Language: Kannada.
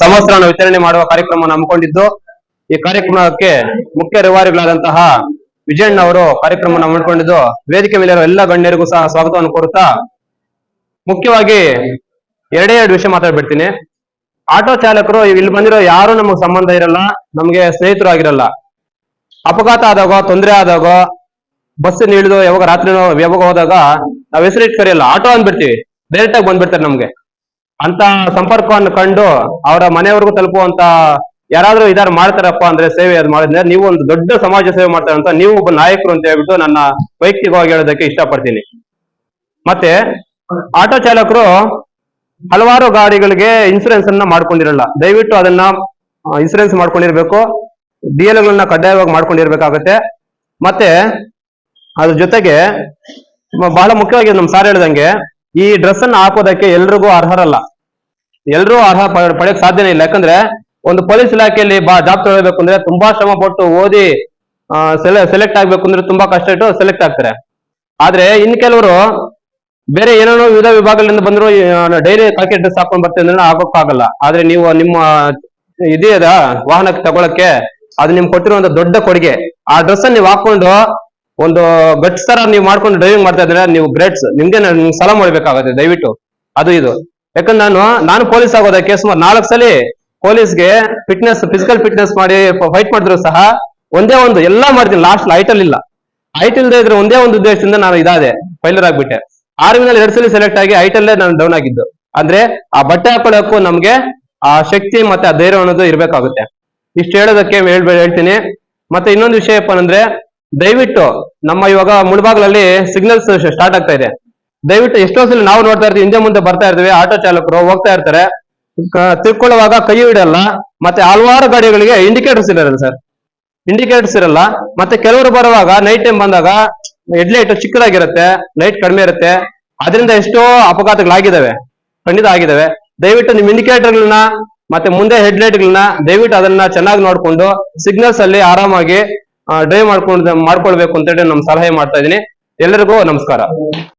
ಸಮವಸ್ತ್ರವನ್ನು ವಿತರಣೆ ಮಾಡುವ ಕಾರ್ಯಕ್ರಮವನ್ನು ಹಮ್ಮಿಕೊಂಡಿದ್ದು, ಈ ಕಾರ್ಯಕ್ರಮಕ್ಕೆ ಮುಖ್ಯ ರೂವಾರಿಗಳಾದಂತಹ ವಿಜಯಣ್ಣ ಅವರು ಕಾರ್ಯಕ್ರಮವನ್ನು ಹಮ್ಮಿಕೊಂಡಿದ್ದು, ವೇದಿಕೆ ಮೇಲಿರುವ ಎಲ್ಲ ಗಣ್ಯರಿಗೂ ಸಹ ಸ್ವಾಗತವನ್ನು ಕೋರುತ್ತಾ ಮುಖ್ಯವಾಗಿ ಎರಡೇ ಎರಡು ವಿಷಯ ಮಾತಾಡ್ಬಿಡ್ತೀನಿ. ಆಟೋ ಚಾಲಕರು ಇಲ್ಲಿ ಬಂದಿರೋ ಯಾರು ನಮಗೆ ಸಂಬಂಧ ಇರಲ್ಲ, ನಮಗೆ ಸ್ನೇಹಿತರು ಆಗಿರಲ್ಲ. ಅಪಘಾತ ಆದಾಗ, ತೊಂದರೆ ಆದಾಗ, ಬಸ್ ಇಳಿದು ಯಾವಾಗ ರಾತ್ರಿ ಯಾವಾಗ ಹೋದಾಗ ನಾವ್ ಹೆಸರಿಟ್ಟು ಕರೆಯಲ್ಲ, ಆಟೋ ಅಂದ್ಬಿಡ್ತೀವಿ. ಡೈರೆಕ್ಟ್ ಆಗಿ ಬಂದ್ಬಿಡ್ತಾರೆ ನಮ್ಗೆ. ಅಂತ ಸಂಪರ್ಕವನ್ನು ಕಂಡು ಅವರ ಮನೆಯವರೆಗೂ ತಲುಪುವಂತ ಯಾರಾದ್ರೂ ಇದಾರು ಮಾಡ್ತಾರಪ್ಪ ಅಂದ್ರೆ ಸೇವೆ ಅದು ಮಾಡಿದ್ರೆ ನೀವು ಒಂದು ದೊಡ್ಡ ಸಮಾಜ ಸೇವೆ ಮಾಡ್ತಾರೆ ಅಂತ ನೀವು ಒಬ್ಬ ನಾಯಕರು ಅಂತ ಹೇಳ್ಬಿಟ್ಟು ನನ್ನ ವೈಯಕ್ತಿಕವಾಗಿ ಹೇಳೋದಕ್ಕೆ ಇಷ್ಟಪಡ್ತೀನಿ. ಮತ್ತೆ ಆಟೋ ಚಾಲಕರು ಹಲವಾರು ಗಾಡಿಗಳಿಗೆ ಇನ್ಸೂರೆನ್ಸ್ ಅನ್ನ ಮಾಡ್ಕೊಂಡಿರಲ್ಲ. ದಯವಿಟ್ಟು ಅದನ್ನ ಇನ್ಸೂರೆನ್ಸ್ ಮಾಡ್ಕೊಂಡಿರ್ಬೇಕು. ಡಿ ಎಲ್ ಗಳನ್ನ ಕಡ್ಡಾಯವಾಗಿ ಮಾಡ್ಕೊಂಡಿರ್ಬೇಕಾಗತ್ತೆ. ಮತ್ತೆ ಅದ್ರ ಜೊತೆಗೆ ಬಹಳ ಮುಖ್ಯವಾಗಿ ನಮ್ ಸಾರ್ ಹೇಳ್ದಂಗೆ ಈ ಡ್ರೆಸ್ ಅನ್ನ ಹಾಕೋದಕ್ಕೆ ಎಲ್ರಿಗೂ ಅರ್ಹರಲ್ಲ. ಎಲ್ರೂ ಅರ್ಹ ಪಡೆಯಕ್ ಸಾಧ್ಯನೇ ಇಲ್ಲ. ಯಾಕಂದ್ರೆ ಒಂದು ಪೊಲೀಸ್ ಇಲಾಖೆಯಲ್ಲಿ ಬಾ, ಜಾಬ್ ತಗೊಳ್ಬೇಕು ಅಂದ್ರೆ ತುಂಬಾ ಶ್ರಮ ಪಟ್ಟು ಓದಿ ಸೆಲೆಕ್ಟ್ ಆಗ್ಬೇಕು ಅಂದ್ರೆ ತುಂಬಾ ಕಷ್ಟ ಇಟ್ಟು ಸೆಲೆಕ್ಟ್ ಆಗ್ತಾರೆ. ಆದ್ರೆ ಇನ್ ಕೆಲವರು ಬೇರೆ ಏನೇನೋ ವಿವಿಧ ವಿಭಾಗಗಳಿಂದ ಬಂದ್ರು ಡೈಲಿ ಕಾಕಿ ಡ್ರೆಸ್ ಹಾಕೊಂಡ್ ಬರ್ತೇವೆ ಅಂದ್ರೆ ಆಗೋಕ್ಕಾಗಲ್ಲ. ಆದ್ರೆ ನೀವು ನಿಮ್ಮ ಇದೆಯದ ವಾಹನಕ್ಕೆ ತಗೊಳಕ್ಕೆ ಅದು ನಿಮ್ಗೆ ಕೊಟ್ಟಿರುವಂತ ದೊಡ್ಡ ಕೊಡುಗೆ. ಆ ಡ್ರೆಸ್ ನೀವು ಹಾಕೊಂಡು ಒಂದು ಗಟ್ಸ್ ತರ ನೀವು ಮಾಡ್ಕೊಂಡು ಡ್ರೈವಿಂಗ್ ಮಾಡ್ತಾ ಇದ್ರೆ ನೀವು ಗ್ರೇಟ್ಸ್ ನಿಮ್ಗೆ ನಾನು ಸಲ ಮಾಡ್ಬೇಕಾಗತ್ತೆ, ದಯವಿಟ್ಟು. ಅದು ಇದು. ಯಾಕಂದ್ರೆ ನಾನು ನಾನು ಪೊಲೀಸ್ ಆಗೋದಕ್ಕೆ ಸುಮಾರು ನಾಲ್ಕು ಸಲ ಪೊಲೀಸ್ಗೆ ಫಿಟ್ನೆಸ್ ಫಿಸಿಕಲ್ ಫಿಟ್ನೆಸ್ ಮಾಡಿ ಫೈಟ್ ಮಾಡಿದ್ರು ಸಹ ಒಂದೇ ಒಂದು, ಎಲ್ಲಾ ಮಾಡ್ತೀನಿ. ಲಾಸ್ಟ್ ಅಲ್ಲಿ ಇಲ್ಲ. ಐಟ್ ಇಲ್ದೇ ಇದ್ರೆ ಒಂದೇ ಒಂದು ಉದ್ದೇಶದಿಂದ ನಾನು ಇದಾದೆ ಫೈಲರ್ ಆಗ್ಬಿಟ್ಟೆ. ಆರ್ಮಿನಲ್ಲಿ ಎರಡ್ ಸಲ ಸೆಲೆಕ್ಟ್ ಆಗಿ ಐಟಲ್ಲೇ ನಾನು ಡೌನ್ ಆಗಿದ್ದು. ಅಂದ್ರೆ ಆ ಬಟ್ಟೆ ಹಾಕೊಳ್ಳೋಕ್ಕೂ ನಮ್ಗೆ ಆ ಶಕ್ತಿ ಮತ್ತೆ ಆ ಧೈರ್ಯ ಅನ್ನೋದು ಇರ್ಬೇಕಾಗುತ್ತೆ. ಇಷ್ಟು ಹೇಳೋದಕ್ಕೆ ಹೇಳ್ತೀನಿ. ಮತ್ತೆ ಇನ್ನೊಂದು ವಿಷಯ ಏನಂದ್ರೆ ದಯವಿಟ್ಟು ನಮ್ಮ ಇವಾಗ ಮುಳಬಾಗ್ಲಲ್ಲಿ ಸಿಗ್ನಲ್ಸ್ ಸ್ಟಾರ್ಟ್ ಆಗ್ತಾ ಇದೆ. ದಯವಿಟ್ಟು ಎಷ್ಟೋ ಸಲ ನಾವು ನೋಡ್ತಾ ಇರ್ತೀವಿ, ಹಿಂದೆ ಮುಂದೆ ಬರ್ತಾ ಇರ್ತೀವಿ, ಆಟೋ ಚಾಲಕರು ಹೋಗ್ತಾ ಇರ್ತಾರೆ. ತಿಳ್ಕೊಳ್ಳುವಾಗ ಕೈ ಇಡಲ್ಲ ಮತ್ತೆ ಹಲವಾರು ಗಾಡಿಗಳಿಗೆ ಇಂಡಿಕೇಟರ್ಸ್ ಇರಲ್ಲ ಸರ್. ಇಂಡಿಕೇಟರ್ಸ್ ಇರಲ್ಲ, ಮತ್ತೆ ಕೆಲವರು ಬರುವಾಗ ನೈಟ್ ಟೈಮ್ ಬಂದಾಗ ಹೆಡ್ಲೈಟ್ ಚಿಕ್ಕದಾಗಿರುತ್ತೆ ಲೈಟ್ ಕಡಿಮೆ ಇರುತ್ತೆ. ಅದರಿಂದ ಎಷ್ಟೋ ಅಪಘಾತಗಳಾಗಿದ್ದಾವೆ, ಖಂಡಿತ ಆಗಿದ್ದಾವೆ. ದಯವಿಟ್ಟು ನಿಮ್ ಇಂಡಿಕೇಟರ್ಗಳನ್ನ ಮತ್ತೆ ಮುಂದೆ ಹೆಡ್ ಗಳನ್ನ ದಯವಿಟ್ಟು ಅದನ್ನ ಚೆನ್ನಾಗಿ ನೋಡ್ಕೊಂಡು ಸಿಗ್ನಲ್ಸ್ ಅಲ್ಲಿ ಆರಾಮಾಗಿ ಡ್ರೈವ್ ಮಾಡ್ಕೊಂಡು ಮಾಡ್ಕೊಳ್ಬೇಕು ಅಂತ ಹೇಳಿ ನಮ್ ಸಲಹೆ ಮಾಡ್ತಾ ಇದ್ದೀನಿ. ಎಲ್ಲರಿಗೂ ನಮಸ್ಕಾರ.